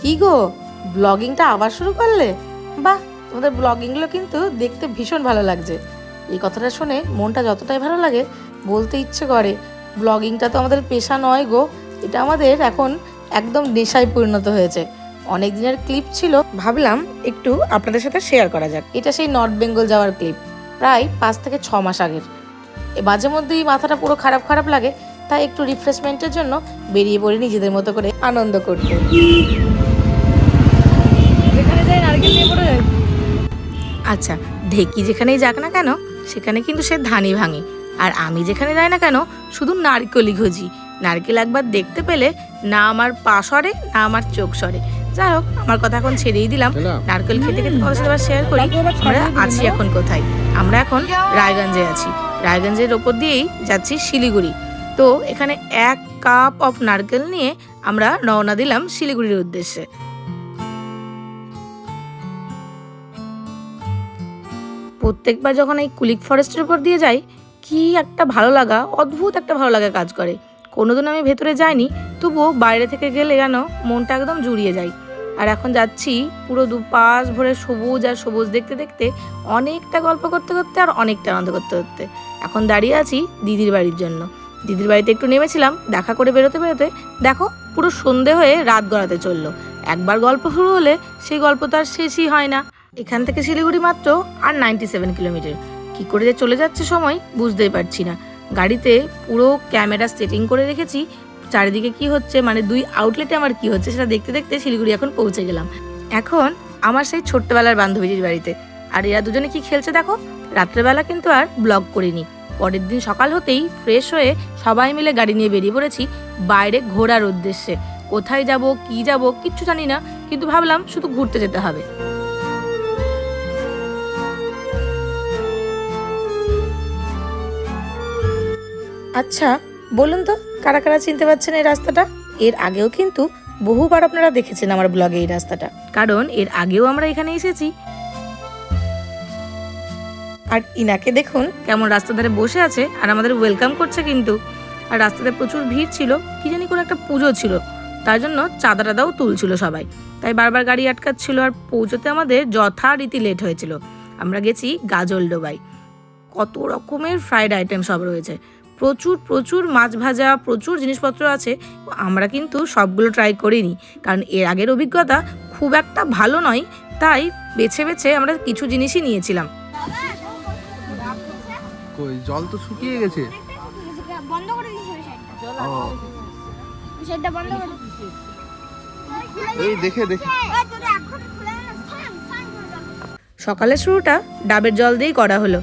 কি গো? ব্লগিংটা আবার শুরু করলে? বাহ, তোমাদের ব্লগিংগুলো কিন্তু দেখতে ভীষণ ভালো লাগছে। এই কথাটা শুনে মনটা যতটাই ভালো লাগে, বলতে ইচ্ছে করে। ব্লগিংটা তো আমাদের পেশা নয় গো, এটা আমাদের এখন একদম নেশায় পরিণত হয়েছে। অনেক দিনের ক্লিপ ছিল, ভাবলাম একটু আপনাদের সাথে শেয়ার করা যাক। এটা সেই নর্থ বেঙ্গল যাওয়ার ক্লিপ, প্রায় পাঁচ থেকে ছ মাস আগের। মাঝে মধ্যেই মাথাটা পুরো খারাপ খারাপ লাগে, তাই একটু রিফ্রেশমেন্টের জন্য বেরিয়ে পড়ে নিজেদের মতো করে আনন্দ করতে। নারকেল নিয়ে পড়ে যায় আচ্ছা ঢেকি যেখানেই যাক না কেন সেখানে কিন্তু সে ধানি ভাঙে। আর আমি যেখানে যাই না কেন শুধু নারকেলই খুঁজি। নারকেল একবার দেখতে পেলে না আমার পা সরে না আমার চোখ সরে। যাই হোক আমার কথা এখন ছেড়েই দিলাম। নারকেল খেতে খেতে তোমাদের সাথে শেয়ার করি। আমরা আছি এখন কোথায়? আমরা এখন রায়গঞ্জে আছি। রায়গঞ্জের ওপর দিয়েই যাচ্ছি শিলিগুড়ি। তো এখানে এক কাপ অফ নারকেল নিয়ে আমরা রওনা দিলাম শিলিগুড়ির উদ্দেশ্যে। প্রত্যেকবার যখন এই কুলিক ফরেস্টের উপর দিয়ে যাই, কি একটা ভালো লাগা, অদ্ভুত একটা ভালো লাগা কাজ করে। কোনোদিন আমি ভেতরে যাইনি, তবুও বাইরে থেকে গেলে যেন মনটা একদম জুড়িয়ে যায়। আর এখন যাচ্ছি পুরো দুপাশ ভরে সবুজ আর সবুজ দেখতে দেখতে, অনেকটা গল্প করতে করতে আর অনেকটা আনন্দ করতে করতে। এখন দাঁড়িয়ে আছি দিদির বাড়ির জন্য। দিদির বাড়িতে একটু নেমেছিলাম, দেখা করে বেরোতে বেরোতে দেখো পুরো সন্ধে হয়ে রাত গড়াতে চলল। একবার গল্প শুরু হলে সেই গল্প তো আর শেষই হয় না। এখান থেকে শিলিগুড়ি মাত্র আর নাইনটি সেভেন কিলোমিটার কী করে যে চলে যাচ্ছে সময় বুঝতেই পারছি না। গাড়িতে পুরো ক্যামেরা সেটিং করে রেখেছি, চারিদিকে কি হচ্ছে মানে দুই আউটলেটে আমার কি হচ্ছে সেটা দেখতে দেখতে শিলিগুড়ি এখন পৌঁছে গেলাম। এখন আমার সেই ছোট্টবেলার বান্ধবীটির বাড়িতে। আর এরা দুজনে কি খেলছে দেখো? রাত্রেবেলা কিন্তু আর ব্লগ করিনি। পরের দিন সকাল হতেই ফ্রেশ হয়ে সবাই মিলে গাড়ি নিয়ে বেরিয়ে পড়েছি বাইরে ঘোরার উদ্দেশ্যে। কোথায় যাব, কি যাব, কিচ্ছু জানি না, কিন্তু ভাবলাম শুধু ঘুরতে যেতে হবে। আচ্ছা বলুন তো, কারা কারা চিনতে পারছেন এই রাস্তাটা? এর আগেও কিন্তু বহুবার আপনারা দেখেছেন আমার ব্লগে এই রাস্তাটা। কারণ এর আগেও আমরা এখানে এসেছি। আর ইনাকে দেখুন, কেমন রাস্তা ধারে বসে আছে আর আমাদের ওয়েলকাম করছে কিন্তু। আর রাস্তাতে প্রচুর ভিড় ছিল, কি জানি কোনো একটা পুজো ছিল। তার জন্য চাঁদা টাদাও তুলছিল সবাই। তাই বারবার গাড়ি আটকাচ্ছিল আর পৌঁছতে আমাদের যথারীতি লেট হয়েছিল। আমরা গেছি গাজল ডোবাই কত রকমের ফ্রাইড আইটেম সব রয়েছে। প্রচুর প্রচুর মাছ ভাজা প্রচুর জিনিসপত্র আছে আমরা কিন্তু সবগুলো ট্রাই করিনি। কারণ এর আগের অভিজ্ঞতা খুব একটা ভালো নয় তাই বেছে বেছে আমরা কিছু জিনিসই নিয়েছিলাম। কই জল তো শুকিয়ে গেছে? বন্ধ করে বন্ধ করে এই দেখে দেখে। এই যদি এখন খুলে না সান সান করে দাও। সকালের শুরুটা ডাবের জল দিয়েই করা হলো।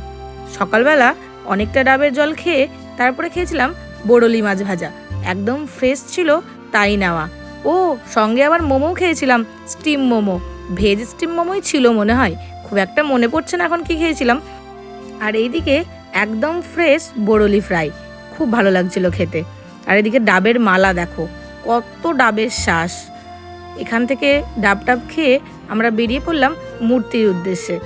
সকালবেলা অনেকটা ডাবের জল খেয়ে তারপরে খেয়েছিলাম বড়লি মাছ ভাজা। একদম ফ্রেশ ছিল তাই নেওয়া। ও, সঙ্গে আবার মোমো খেয়েছিলাম স্টিম মোমো। ভেজ স্টিম মোমোই ছিল মনে হয়। খুব একটা মনে পড়ছে না এখন কি খেয়েছিলাম। আর এইদিকে একদম ফ্রেশ বড়লি ফ্রাই খুব ভালো লাগছিল খেতে। আর এদিকে ডাবের মালা দেখো, কত ডাবের শ্বাস। এখান থেকে ডাব ডাব খেয়ে আমরা বেরিয়ে পড়লাম মূর্তির উদ্দেশ্যে।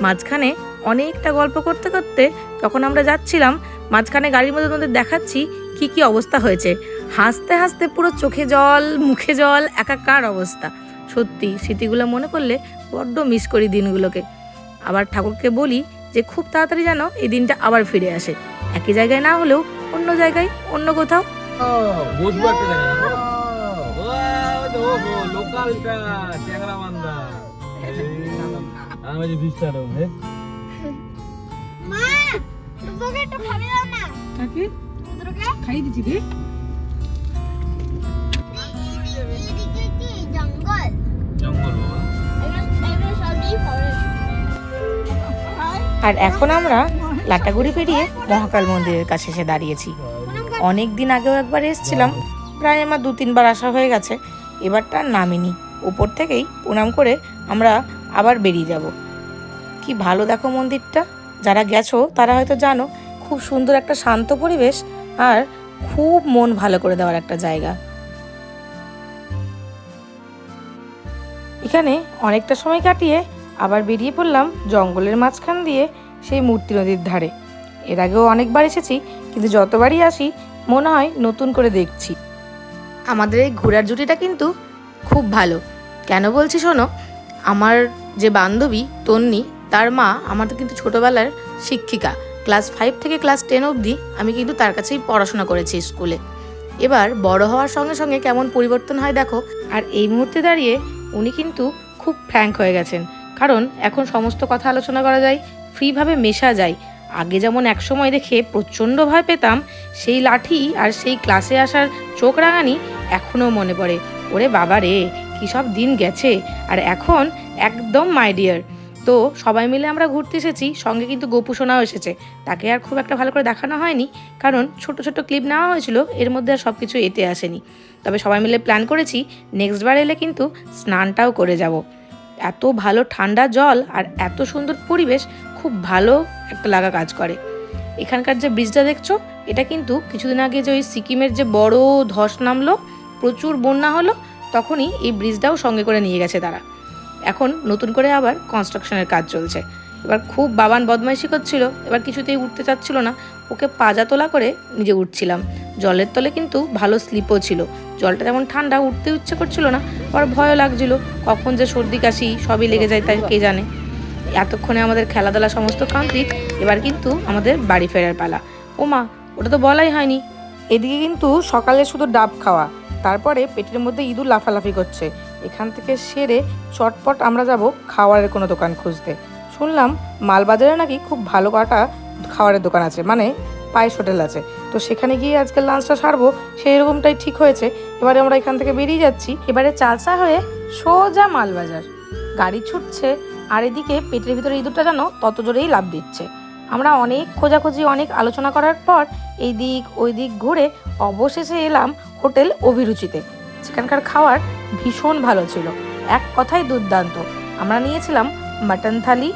মাঝখানে অনেকটা গল্প করতে করতে যখন আমরা যাচ্ছিলাম মাঝখানে গাড়ির মধ্যে তোমাদের দেখাচ্ছি কি কি অবস্থা হয়েছে হাসতে হাসতে পুরো চোখে জল মুখে জল একাকার অবস্থা সত্যি স্মৃতিগুলো মনে করলে বড্ড মিস করি দিনগুলোকে আবার ঠাকুরকে বলি যে খুব তাড়াতাড়ি যেন এই দিনটা আবার ফিরে আসে একই জায়গায় না হলেও অন্য জায়গায় অন্য কোথাও লোকালটা একটু খাবি দাও না। খাই রে। জঙ্গল। জঙ্গল আর এখন আমরা লাটাগুড়ি পেরিয়ে মহাকাল মন্দিরের কাছে এসে দাঁড়িয়েছি। অনেক দিন আগেও একবার এসেছিলাম। প্রায় আমার দু তিনবার আসা হয়ে গেছে। এবারটা আর নামিনি। উপর থেকেই প্রণাম করে আমরা আবার বেরিয়ে যাব। কি ভালো দেখো মন্দিরটা। যারা গেছো, তারা হয়তো জানো, খুব সুন্দর একটা শান্ত পরিবেশ আর খুব মন ভালো করে দেওয়ার একটা জায়গা। এখানে অনেকটা সময় কাটিয়ে আবার বেরিয়ে পড়লাম জঙ্গলের মাঝখান দিয়ে সেই মূর্তি নদীর ধারে। এর আগেও অনেকবার এসেছি, কিন্তু যতবারই আসি, মনে হয় নতুন করে দেখছি। আমাদের এই ঘোরার জুটিটা কিন্তু খুব ভালো। কেন বলছি শোনো, আমার যে বান্ধবী, তন্নি তার মা আমার তো কিন্তু ছোটোবেলার শিক্ষিকা। ক্লাস ফাইভ থেকে ক্লাস টেন অবধি আমি কিন্তু তার কাছেই পড়াশোনা করেছি স্কুলে। এবার বড় হওয়ার সঙ্গে সঙ্গে কেমন পরিবর্তন হয় দেখো। আর এই মুহূর্তে দাঁড়িয়ে উনি কিন্তু খুব ফ্র্যাঙ্ক হয়ে গেছেন। কারণ এখন সমস্ত কথা আলোচনা করা যায় ফ্রিভাবে মেশা যায়। আগে যেমন একসময় দেখে প্রচণ্ড ভয় পেতাম, সেই লাঠি আর সেই ক্লাসে আসার চোখ রাঙানি এখনও মনে পড়ে। ওরে বাবা রে কী সব দিন গেছে। আর এখন একদম মাই ডিয়ার তো সবাই মিলে আমরা ঘুরতে এসেছি, সঙ্গে কিন্তু গোপু সোনাও এসেছে। তাকে আর খুব একটা ভালো করে দেখানো হয়নি, কারণ ছোট ছোট ক্লিপ নেওয়া হয়েছিল, এর মধ্যে আর সব কিছু এতে আসেনি। তবে সবাই মিলে প্ল্যান করেছি নেক্সট বার এলে কিন্তু স্নানটাও করে যাব। এত ভালো ঠান্ডা জল আর এত সুন্দর পরিবেশ, খুব ভালো একটা লাগা কাজ করে। এখানকার যে ব্রিজটা দেখছ, এটা কিন্তু কিছুদিন আগে যে ওই সিকিমের যে বড় ধস নামলো, প্রচুর বন্যা হলো, তখনই এই ব্রিজটাও সঙ্গে করে নিয়ে গেছে তারা। এখন নতুন করে আবার কনস্ট্রাকশনের কাজ চলছে। এবার খুব বাবান বদমাইশি করছিল, এবার কিছুতেই উঠতে চাচ্ছিল না। ওকে পাজা তোলা করে নিজে উঠছিলাম। জলের তলে কিন্তু ভালো স্লিপও ছিল। জলটা যেমন ঠান্ডা উঠতে ইচ্ছে করছিল না, আবার ভয়ও লাগছিল। কখন যে সর্দি কাশি, সবই লেগে যায় তাই কে জানে। এতক্ষণে আমাদের খেলাধুলা সমস্ত কমপ্লিট এবার কিন্তু আমাদের বাড়ি ফেরার পালা। ও মা ওটা তো বলাই হয়নি। এদিকে কিন্তু সকালে শুধু ডাব খাওয়া, তারপরে পেটের মধ্যে ইঁদুর লাফালাফি করছে। এখান থেকে সেরে চটপট আমরা যাব খাওয়ারের কোনো দোকান খুঁজতে। শুনলাম মালবাজারে নাকি খুব ভালো কটা খাওয়ারের দোকান আছে মানে পায়েস হোটেল আছে। তো সেখানে গিয়ে আজকে লাঞ্চটা সারবো সেই রকমটাই ঠিক হয়েছে। এবারে আমরা এখান থেকে বেরিয়ে যাচ্ছি। এবারে চালসা হয়ে সোজা মালবাজার। গাড়ি ছুটছে, আর এদিকে পেটের ভিতরে ইঁদুরটা যেন তত জোরেই লাভ দিচ্ছে। আমরা অনেক খোঁজাখুঁজি, অনেক আলোচনা করার পর এই দিক ওই দিক ঘুরে অবশেষে এলাম হোটেল অভিরুচিতে। সেখানকার খাওয়ার ভীষণ ভালো ছিল। এক কথাই দুর্দান্ত। আমরা নিয়েছিলাম মাটন থালি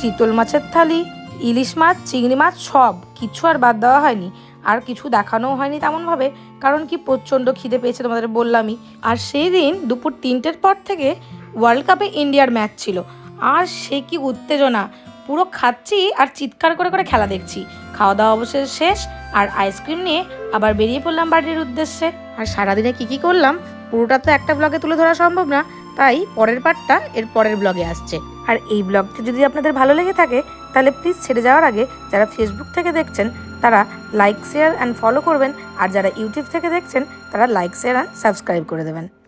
চিতল মাছের থালি ইলিশ মাছ, চিংড়ি মাছ, সব। কিছু আর বাদ দেওয়া হয়নি। আর কিছু দেখানোও হয়নি তেমনভাবে, কারণ কি প্রচণ্ড খিদে পেয়েছে তোমাদের বললামই। আর সেই দিন দুপুর তিনটের পর থেকে ওয়ার্ল্ড কাপে ইন্ডিয়ার ম্যাচ ছিল। আর সে কি উত্তেজনা! পুরো খাচ্ছি আর চিৎকার করে করে খেলা দেখছি। খাওয়া দাওয়া অবশেষে শেষ, আর আইসক্রিম নিয়ে আবার বেরিয়ে পড়লাম বাড়ির উদ্দেশ্যে। আর সারাদিনে কী কী করলাম? পুরোটা তো একটা ব্লগে তুলে ধরা সম্ভব না। তাই পরের পার্টটা এর পরের ব্লগে আসছে। আর এই ব্লগটি যদি আপনাদের ভালো লেগে থাকে, তাহলে প্লিজ ছেড়ে যাওয়ার আগে যারা ফেসবুক থেকে দেখছেন, তারা লাইক শেয়ার অ্যান্ড ফলো করবেন। আর যারা ইউটিউব থেকে দেখছেন, তারা লাইক শেয়ার অ্যান্ড সাবস্ক্রাইব করে দেবেন।